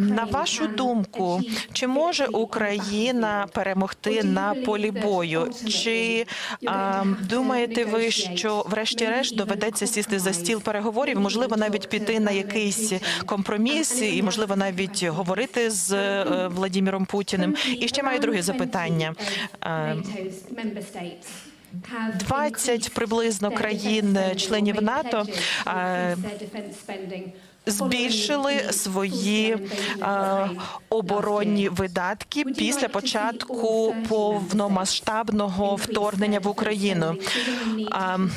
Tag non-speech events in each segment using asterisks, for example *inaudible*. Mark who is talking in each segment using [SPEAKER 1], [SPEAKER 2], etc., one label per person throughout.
[SPEAKER 1] На вашу думку, чи може Україна перемогти на полі бою? Чи а, думаєте ви, що врешті-решт доведеться сісти за стіл переговорів? Можливо, навіть піти на якийсь компроміс, і можливо навіть говорити з е, Владіміром Путіним? І ще маю друге запитання. Е, 20 приблизно країн-членів НАТО е, збільшили свої оборонні видатки після початку повномасштабного вторгнення в Україну.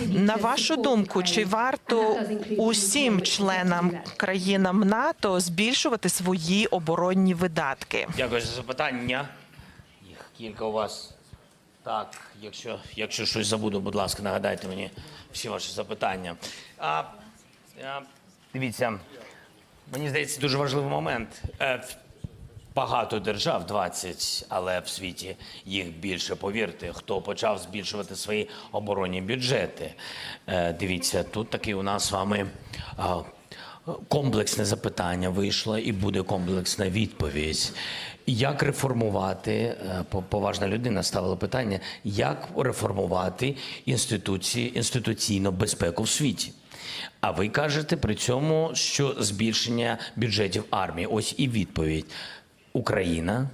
[SPEAKER 1] На вашу думку, чи варто усім членам країнам НАТО збільшувати свої оборонні видатки?
[SPEAKER 2] Дякую за запитання. Їх кілька у вас. Так, якщо, якщо щось забуду, будь ласка, нагадайте мені всі ваші запитання. А, а, дивіться, мені здається, дуже важливий момент. Е, Багато держав, 20, але в світі їх більше. Повірте, хто почав збільшувати свої оборонні бюджети. Е, Дивіться, тут такий у нас з вами комплексне запитання вийшло, і буде комплексна відповідь. Як реформувати е, поважна людина ставила питання, як реформувати інституції інституційну безпеку в світі? А ви кажете при цьому, що збільшення бюджетів армії. Ось і відповідь. Україна,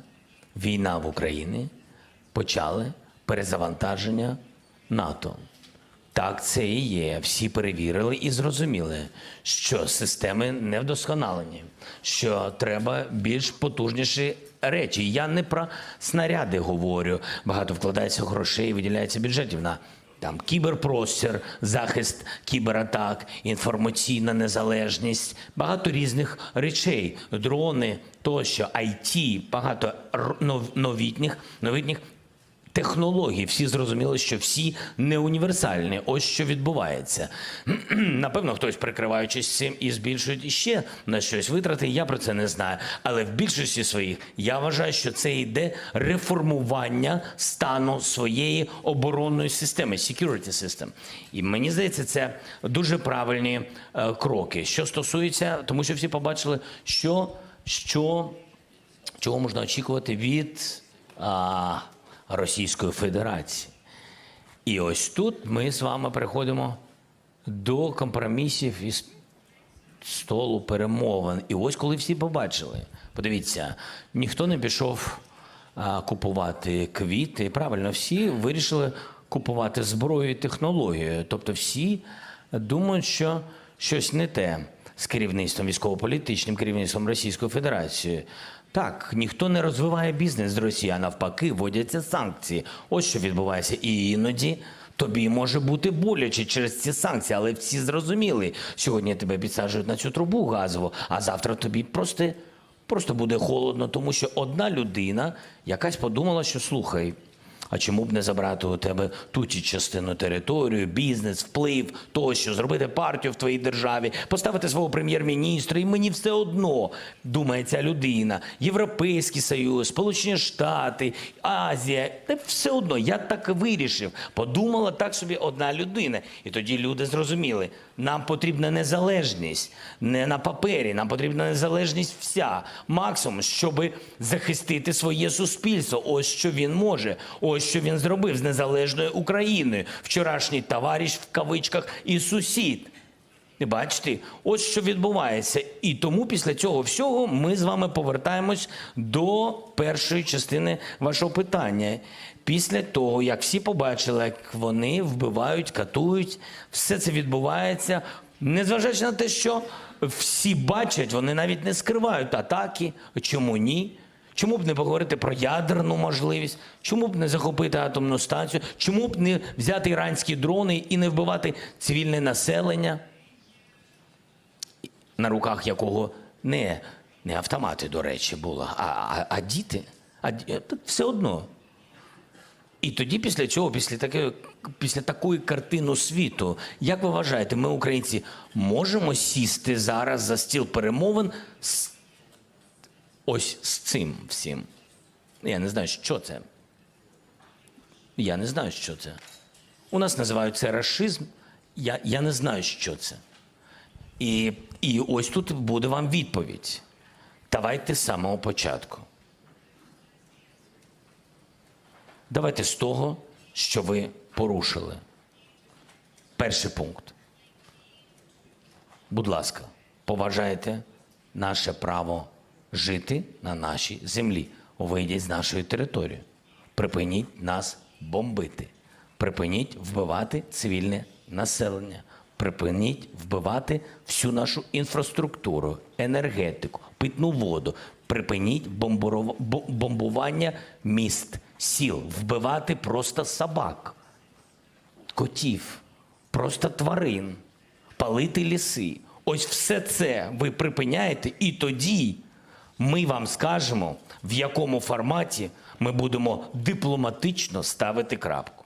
[SPEAKER 2] війна в Україні почали перезавантаження НАТО. Так, це і є. Всі перевірили і зрозуміли, що системи не вдосконалені, що треба більш потужніші речі. Я не про снаряди говорю. Багато вкладається грошей, виділяється бюджетів на там кіберпростір, захист кібератак, інформаційна незалежність, багато різних речей, дрони тощо, IT, багато новітніх, новітніх технологій. Всі зрозуміли, що всі не універсальні. Ось що відбувається. *clears throat* Напевно, хтось прикриваючись цим і збільшують іще на щось витрати. Я про це не знаю. Але в більшості своїх я вважаю, що це йде реформування стану своєї оборонної системи, security system. І мені здається, це дуже правильні е, кроки. Що стосується, тому що всі побачили, що, що чого можна очікувати від а, Російської Федерації. І ось тут ми з вами переходимо до компромісів із столу перемовин. І ось коли всі побачили, подивіться, ніхто не пішов а, купувати квіти. Правильно, всі вирішили купувати зброю і технологію. Тобто всі думають, що щось не те з керівництвом військово-політичним керівництвом Російської Федерації. Так, ніхто не розвиває бізнес з Росії, а навпаки, вводяться санкції. Ось що відбувається. І іноді тобі може бути боляче через ці санкції, але всі зрозуміли. Сьогодні тебе підсаджують на цю трубу газову, а завтра тобі просто, просто буде холодно, тому що одна людина якась подумала, що слухай. А чому б не забрати у тебе ту чи частину територію, бізнес, вплив, тощо, зробити партію в твоїй державі, поставити свого прем'єр-міністра, і мені все одно думає ця людина. Європейський Союз, Сполучені Штати, Азія, та все одно я так вирішив. Подумала так собі одна людина. І тоді люди зрозуміли, нам потрібна незалежність не на папері, нам потрібна незалежність вся. Максимум, щоб захистити своє суспільство. Ось що він може. Ось що він зробив з незалежною Україною. Вчорашній товариш в кавичках і сусід. Бачите, ось що відбувається. І тому після цього всього ми з вами повертаємось до першої частини вашого питання. Після того, як всі побачили, як вони вбивають, катують, все це відбувається, незважаючи на те, що всі бачать, вони навіть не скривають атаки. Чому ні? Чому б не поговорити про ядерну можливість? Чому б не захопити атомну станцію? Чому б не взяти іранські дрони і не вбивати цивільне населення? На руках якого не, не автомати, до речі, було, а, а, а діти. А, все одно. І тоді, після цього, після такої, після такої картини світу, як ви вважаєте, ми, українці, можемо сісти зараз за стіл перемовин з ось з цим всім? Я не знаю, що це. Я не знаю, що це. У нас називають це расизм. Я, я не знаю, що це. І, і ось тут буде вам відповідь. Давайте з самого початку. Давайте з того, що ви порушили. Перший пункт. Будь ласка, поважайте наше право жити на нашій землі. Вийдіть з нашої території. Припиніть нас бомбити. Припиніть вбивати цивільне населення. Припиніть вбивати всю нашу інфраструктуру, енергетику, питну воду. Припиніть бомбування міст, сіл, вбивати просто собак котів, просто тварин, палити ліси. Ось все це ви припиняєте, і тоді ми вам скажемо, в якому форматі ми будемо дипломатично ставити крапку.